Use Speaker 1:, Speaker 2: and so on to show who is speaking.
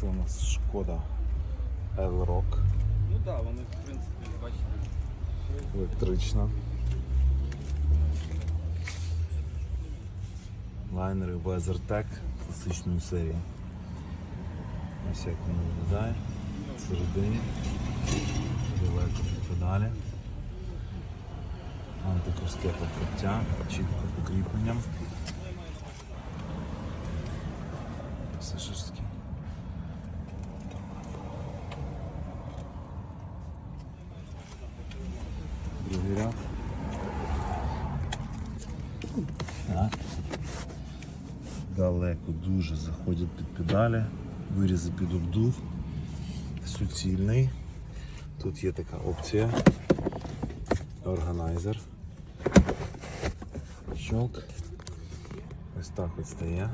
Speaker 1: Це у нас шкода L-Rock
Speaker 2: Ну так, да, вони в принципі, бачите.
Speaker 1: електрична. Лайнери WeatherTech класичної серії. Ось як він виглядає. Всередині. Далеко педалі. Антикруске покриття, чітко покріпленням. Пасажирський. Другий ряд. Так. Далеко дуже заходять під педалі, вирізи під обдув, суцільний. Тут є така опція. Органайзер. Щелк. Ось так от стає.